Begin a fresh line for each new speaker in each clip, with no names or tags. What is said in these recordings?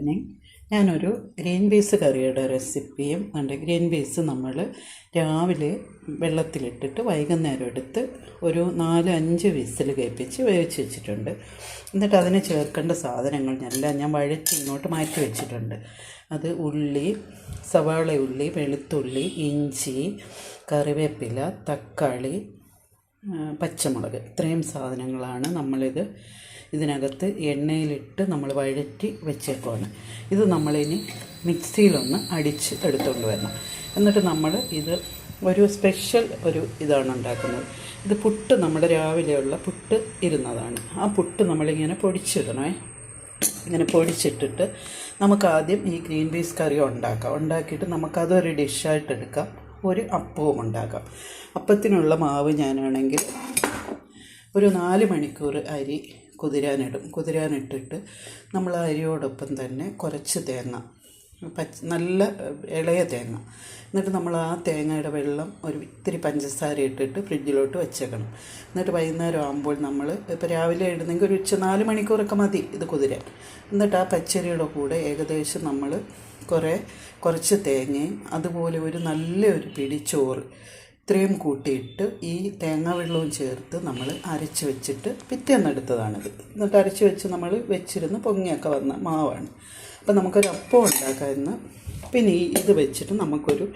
Evening ഞാനൊരു green peas കറിയുടെ റെസിപ്പിയും ഉണ്ട് ഗ്രീൻ പീസ് നമ്മൾ രാവിലെ വെള്ളത്തിലിട്ടിട്ട് വൈകുന്നേരം എടുത്ത് ഒരു നാല് അഞ്ച് വിസിൽ കേൾപ്പിച്ച് വേവിച്ച് വെച്ചിട്ടുണ്ട്. എന്നിട്ട് അതിന് ചേർക്കേണ്ട സാധനങ്ങൾ എല്ലാം ഞാൻ വഴറ്റി ഇങ്ങോട്ട് മാറ്റി വെച്ചിട്ടുണ്ട്. അത് ഉള്ളി സവാള ഉള്ളി വെളുത്തുള്ളി ഇഞ്ചി കറിവേപ്പില തക്കാളി പച്ചമുളക്. ഇത്രയും സാധനങ്ങളാണ് നമ്മളിത് ഇതിനകത്ത് എണ്ണയിലിട്ട് നമ്മൾ വഴറ്റി വെച്ചേക്കുവാണ്. ഇത് നമ്മളിനി മിക്സിയിലൊന്ന് അടിച്ച് എടുത്തുകൊണ്ട് വരണം. എന്നിട്ട് നമ്മൾ ഇത് ഒരു സ്പെഷ്യൽ ഒരു ഇതാണ് ഉണ്ടാക്കുന്നത്. ഇത് പുട്ട് നമ്മുടെ രാവിലെയുള്ള പുട്ട് ഇരുന്നതാണ്. ആ പുട്ട് നമ്മളിങ്ങനെ പൊടിച്ചിടണേ. ഇങ്ങനെ പൊടിച്ചിട്ടിട്ട് നമുക്കാദ്യം ഈ ഗ്രീൻ പീസ് കറി ഉണ്ടാക്കാം. ഉണ്ടാക്കിയിട്ട് നമുക്കതൊരു ഡിഷായിട്ട് എടുക്കാം. ഒരു അപ്പവും ഉണ്ടാക്കാം. അപ്പത്തിനുള്ള മാവ് ഞാനാണെങ്കിൽ ഒരു നാല് മണിക്കൂർ അരി കുതിരാനിടും. കുതിരാനിട്ടിട്ട് നമ്മൾ അരിയോടൊപ്പം തന്നെ കുറച്ച് തേങ്ങ പച്ച നല്ല ഇളയ തേങ്ങ. എന്നിട്ട് നമ്മൾ ആ തേങ്ങയുടെ വെള്ളം ഒരു ഇത്തിരി പഞ്ചസാര ഇട്ടിട്ട് ഫ്രിഡ്ജിലോട്ട് വെച്ചേക്കണം. എന്നിട്ട് വൈകുന്നേരം ആകുമ്പോൾ നമ്മൾ ഇപ്പോൾ രാവിലെ ഇടുന്നെങ്കിൽ ഒരു ഉച്ച നാല് മണിക്കൂറൊക്കെ മതി ഇത് കുതിര എന്നിട്ട് ആ പച്ചരിയുടെ കൂടെ ഏകദേശം നമ്മൾ കുറേ കുറച്ച് തേങ്ങയും അതുപോലെ ഒരു നല്ലൊരു പിടി ചോറ് ഇത്രയും കൂട്ടിയിട്ട് ഈ തേങ്ങാ വെള്ളവും ചേർത്ത് നമ്മൾ അരച്ച് വെച്ചിട്ട് പിറ്റേന്ന് എടുത്തതാണിത്. എന്നിട്ട് അരച്ച് വെച്ച് നമ്മൾ വെച്ചിരുന്ന് പൊങ്ങിയൊക്കെ വന്ന മാവാണ്. അപ്പം നമുക്കൊരു അപ്പം ഉണ്ടാക്കാമെന്ന്. പിന്നെ ഈ ഇത് വെച്ചിട്ട് നമുക്കൊരു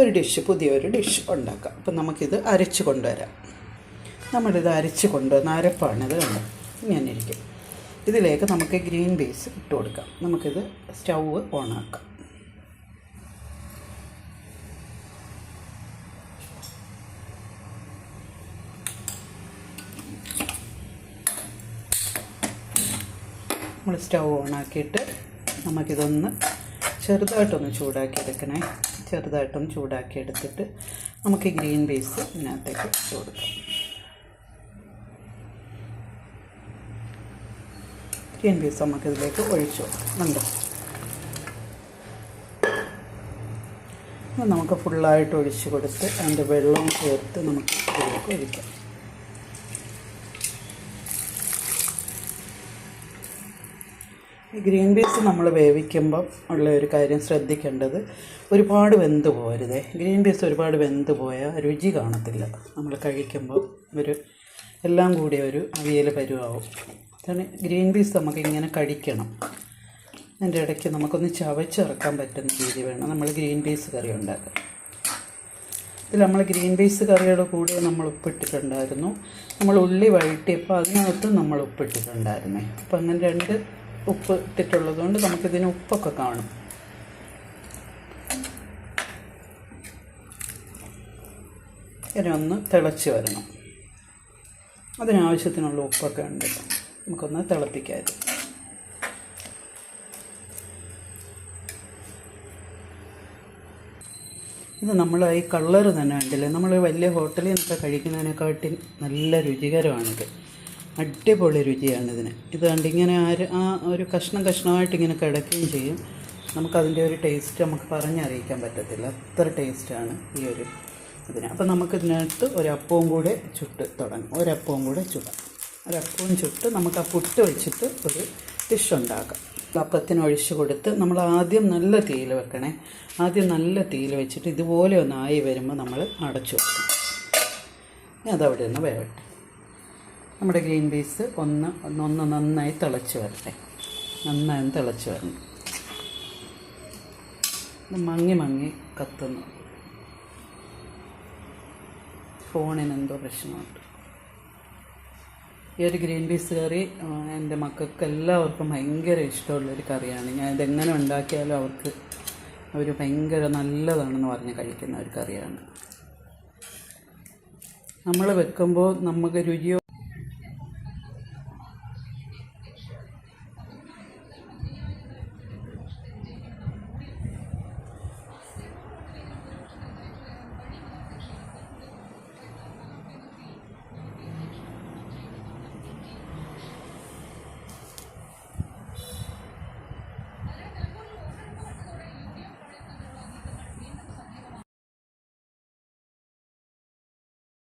ഒരു ഡിഷ് പുതിയൊരു ഡിഷ് ഉണ്ടാക്കാം. അപ്പം നമുക്കിത് അരച്ച് കൊണ്ടുവരാം. നമ്മളിത് അരച്ച് കൊണ്ടുവന്ന അരപ്പാണിത് കണ്ടത് ഇങ്ങനെ ഇരിക്കും. ഇതിലേക്ക് നമുക്ക് ഗ്രീൻ പീസ് ഇട്ട് കൊടുക്കാം. നമുക്കിത് സ്റ്റൗ ഓണാക്കാം. നമ്മൾ സ്റ്റൗ ഓണാക്കിയിട്ട് നമുക്കിതൊന്ന് ചെറുതായിട്ടൊന്ന് ചൂടാക്കി എടുക്കണേ ചെറുതായിട്ടൊന്ന് ചൂടാക്കി എടുത്തിട്ട് നമുക്ക് ഗ്രീൻ പീസ് ഇതിനകത്തേക്ക് ഇട്ട് കൊടുക്കാം. ഗ്രീൻ പീസ് നമുക്കിതിലേക്ക് ഒഴിച്ചു കൊടുക്കാം. ഉണ്ട് ഇത് നമുക്ക് ഫുള്ളായിട്ട് ഒഴിച്ച് കൊടുത്ത് അതിന്റെ വെള്ളവും ചേർത്ത് നമുക്ക് ഇതിലേക്ക് ഒഴിക്കാം. ഈ ഗ്രീൻ പീസ് നമ്മൾ വേവിക്കുമ്പം ഉള്ള ഒരു കാര്യം ശ്രദ്ധിക്കേണ്ടത് ഒരുപാട് വെന്ത് പോരുതേ ഗ്രീൻ പീസ് ഒരുപാട് വെന്ത് പോയാൽ രുചി കാണത്തില്ല. നമ്മൾ കഴിക്കുമ്പോൾ ഒരു എല്ലാം കൂടി ഒരു അവിയൽ പരുവാവും. അതാണ് ഗ്രീൻ പീസ് നമുക്ക് ഇങ്ങനെ കഴിക്കണം അതിന്റെ ഇടയ്ക്ക് നമുക്കൊന്ന് ചവച്ചിറക്കാൻ പറ്റുന്ന രീതി വേണം. നമ്മൾ ഗ്രീൻ പീസ് കറി ഉണ്ടാക്കുക ഇതിൽ നമ്മൾ ഗ്രീൻ പീസ് കറിയുടെ കൂടെ നമ്മൾ ഉപ്പിട്ടിട്ടുണ്ടായിരുന്നു. നമ്മൾ ഉള്ളി വഴറ്റിയപ്പോൾ അതിനകത്ത് നമ്മൾ ഉപ്പിട്ടിട്ടുണ്ടായിരുന്നേ. അപ്പോൾ അങ്ങനെ രണ്ട് ഉപ്പ് ഇട്ടിട്ടുള്ളത് കൊണ്ട് നമുക്കിതിന് ഉപ്പൊക്കെ കാണും. ഇനി ഒന്ന് തിളച്ച് വരണം. അതിനാവശ്യത്തിനുള്ള ഉപ്പൊക്കെ ഉണ്ട്. നമുക്കൊന്ന് തിളപ്പിക്കാം ഇത്. നമ്മൾ ഈ കളർ തന്നെ ഉണ്ടല്ലേ നമ്മൾ വലിയ ഹോട്ടലിൽ നിന്നൊക്കെ കഴിക്കുന്നതിനെക്കാട്ടി നല്ല രുചികരമാണിത്. അടിപൊളി രുചിയാണ് ഇതിന്. ഇത് കണ്ട് ഇങ്ങനെ ആര് ആ ഒരു കഷ്ണം കഷ്ണമായിട്ട് ഇങ്ങനെ കിടക്കുകയും ചെയ്യും. നമുക്കതിന്റെ ഒരു ടേസ്റ്റ് നമുക്ക് പറഞ്ഞറിയിക്കാൻ പറ്റത്തില്ല. അത്ര ടേസ്റ്റാണ് ഈ ഒരു ഇതിന്. അപ്പോൾ നമുക്കിതിനകത്ത് ഒരപ്പവും കൂടെ ചുട്ട് തുടങ്ങും. ഒരപ്പവും കൂടെ ചുടാം. ഒരപ്പവും ചുട്ട് നമുക്ക് ആ പുട്ട് വെച്ചിട്ട് ഒരു ഡിഷ് ഉണ്ടാക്കാം. അപ്പത്തിന് ഒഴിച്ചു കൊടുത്ത് നമ്മൾ ആദ്യം നല്ല തീയിൽ വെക്കണേ. ആദ്യം നല്ല തീയിൽ വെച്ചിട്ട് ഇതുപോലെ ഒന്ന് ആയി വരുമ്പോൾ നമ്മൾ അടച്ചു വെക്കും. ഇനി അതവിടെ നിന്ന് വേവട്ടെ. നമ്മുടെ ഗ്രീൻ പീസ് ഒന്ന് ഒന്ന് നന്നായി തിളച്ച് വരട്ടെ. നന്നായി തിളച്ച് വരണം. മങ്ങി മങ്ങി കത്തുന്നു. ഫോണിന് എന്തോ പ്രശ്നമുണ്ട്. ഈ ഒരു ഗ്രീൻ പീസ് കറി എന്റെ മക്കൾക്ക് എല്ലാവർക്കും ഭയങ്കര ഇഷ്ടമുള്ളൊരു കറിയാണ്. ഞാൻ ഇതെങ്ങനെ ഉണ്ടാക്കിയാലും അവർക്ക് അവർ ഭയങ്കര നല്ലതാണെന്ന് പറഞ്ഞ് കഴിക്കുന്ന ഒരു കറിയാണ്. നമ്മൾ വെക്കുമ്പോൾ നമുക്ക് രുചിയോ